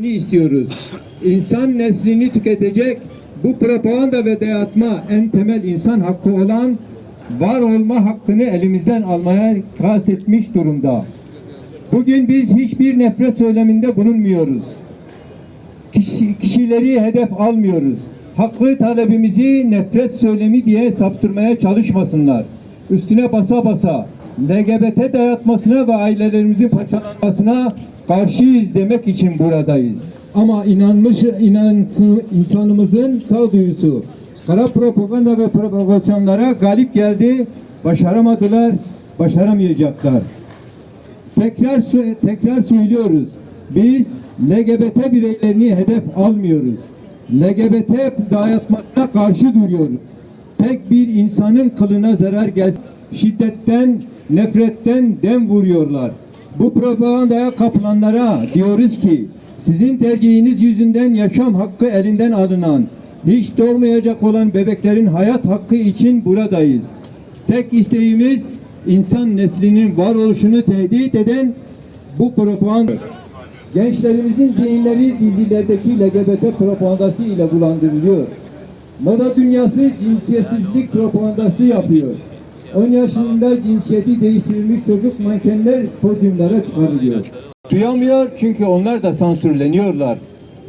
istiyoruz. İnsan neslini tüketecek bu propaganda ve dayatma en temel insan hakkı olan var olma hakkını elimizden almaya kastetmiş durumda. Bugün biz hiçbir nefret söyleminde bulunmuyoruz. Kişi, kişileri hedef almıyoruz. Haklı talebimizi nefret söylemi diye saptırmaya çalışmasınlar. Üstüne basa basa LGBT dayatmasına ve ailelerimizin parçalanmasına karşıyız demek için buradayız. Ama inanmış inansın, insanımızın sağduyusu kara propaganda ve provokasyonlara galip geldi. Başaramadılar, başaramayacaklar. Tekrar tekrar söylüyoruz. Biz LGBT bireylerini hedef almıyoruz. LGBT dayatmasına karşı duruyoruz. Tek bir insanın kılına zarar gelsin. Şiddetten, nefretten dem vuruyorlar. Bu propagandaya kapılanlara diyoruz ki sizin tercihiniz yüzünden yaşam hakkı elinden alınan, hiç doğmayacak olan bebeklerin hayat hakkı için buradayız. Tek isteğimiz insan neslinin varoluşunu tehdit eden bu propaganda. Gençlerimizin zihinleri dizilerdeki LGBT propagandası ile bulandırılıyor. Moda dünyası cinsiyetsizlik propagandası yapıyor. 10 yaşında cinsiyeti değiştirilmiş çocuk mankenler podyumlara çıkarılıyor. Duyamıyor çünkü onlar da sansürleniyorlar.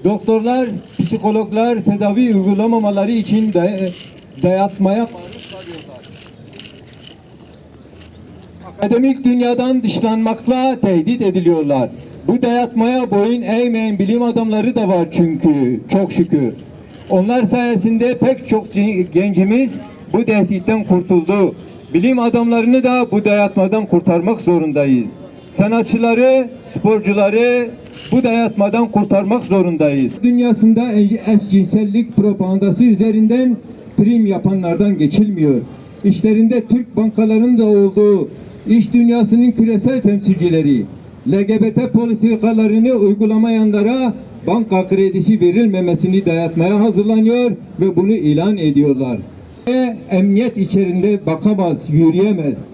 Doktorlar, psikologlar tedavi uygulamamaları için day- dayatmaya. Akademik dünyadan dışlanmakla tehdit ediliyorlar. Bu dayatmaya boyun eğmeyen bilim adamları da var çünkü çok şükür. Onlar sayesinde pek çok ci- gencimiz bu tehditten kurtuldu. Bilim adamlarını da bu dayatmadan kurtarmak zorundayız. Sanatçıları, sporcuları bu dayatmadan kurtarmak zorundayız. Dünyasında eşcinsellik propagandası üzerinden prim yapanlardan geçilmiyor. İşlerinde Türk bankalarının da olduğu iş dünyasının küresel temsilcileri LGBT politikalarını uygulamayanlara banka kredisi verilmemesini dayatmaya hazırlanıyor ve bunu ilan ediyorlar. Ve emniyet içerisinde bakamaz, yürüyemez.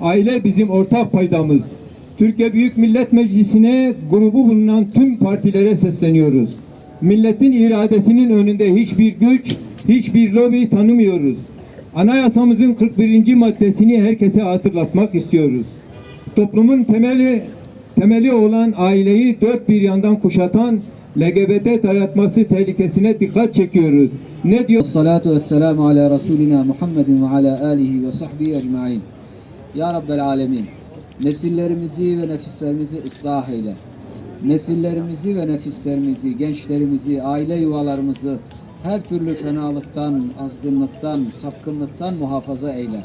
Aile bizim ortak paydamız. Türkiye Büyük Millet Meclisi'ne grubu bulunan tüm partilere sesleniyoruz. Milletin iradesinin önünde hiçbir güç, hiçbir lobi tanımıyoruz. Anayasamızın 41. maddesini herkese hatırlatmak istiyoruz. Toplumun temeli temeli olan aileyi dört bir yandan kuşatan LGBT dayatması tehlikesine dikkat çekiyoruz. Ne diyor? Salatu ve selamu ala Resulina Muhammedin ve ala alihi ve sahbihi ecmain. Ya Rabbel Alemin. Nesillerimizi ve nefislerimizi ıslah eyle. Nesillerimizi ve nefislerimizi, gençlerimizi, aile yuvalarımızı her türlü fenalıktan, azgınlıktan, sapkınlıktan muhafaza eyle.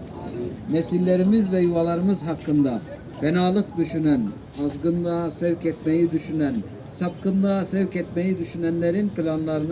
Nesillerimiz ve yuvalarımız hakkında fenalık düşünen, azgınlığa sevk etmeyi düşünen, sapkınlığa sevk etmeyi düşünenlerin planlarını